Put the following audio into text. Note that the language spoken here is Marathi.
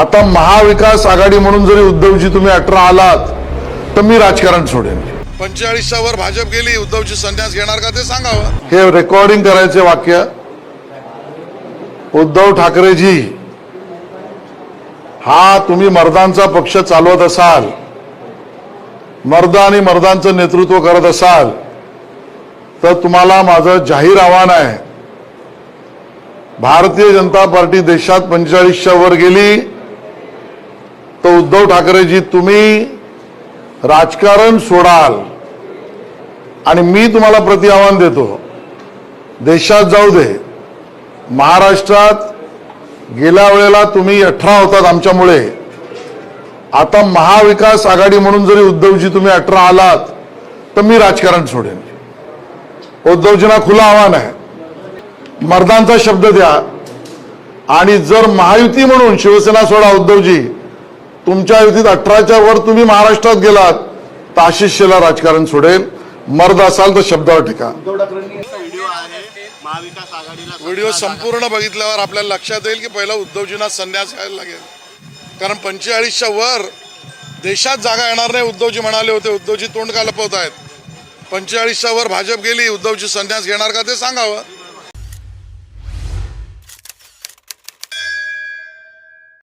आता महाविकास आघाडी म्हणून जरी उद्धवजी तुम्ही अठरा आलात तर मी राजकारण सोडेन. पंचेचाळीसच्या वर भाजप गेली उद्धवची संन्यास घेणार का ते सांगावं. हे रेकॉर्डिंग करायचे वाक्य. उद्धव ठाकरेजी हा तुम्ही मर्दांचा पक्ष चालवत असाल मर्द आणि मर्दांचं नेतृत्व करत असाल तर तुम्हाला माझं जाहीर आव्हान आहे. भारतीय जनता पार्टी देशात पंचेचाळीसच्या वर गेली उद्धव ठाकरेजी तुम्ही राजकारण सोडाल. आणि मी तुम्हाला प्रति आव्हान देतो देशात जाऊ दे. महाराष्ट्रात गेल्या वेळेला तुम्ही अठरा होतात आमच्यामुळे. आता महाविकास आघाडी म्हणून जरी उद्धवजी तुम्ही अठरा आलात तर मी राजकारण सोडेन. उद्धवजींना खुलं आव्हान आहे. मर्दांचा शब्द द्या. आणि जर महायुती म्हणून शिवसेना सोडा उद्धवजी तुमच्या युतीत अठराच्या वर तुम्ही महाराष्ट्रात गेलात तर आशिष शेला राजकारण सोडेल. मर्द असाल तर शब्दावर टिका. व्हिडिओ संपूर्ण बघितल्यावर आपल्याला लक्षात येईल की पहिला उद्धवजींना संन्यास घ्यायला लागेल. कारण पंचेचाळीसच्या वर देशात जागा येणार नाही उद्धवजी म्हणाले होते. उद्धवजी तोंड का लपवत आहेत. पंचेचाळीसच्या वर भाजप गेली उद्धवजी संन्यास घेणार का ते सांगावं.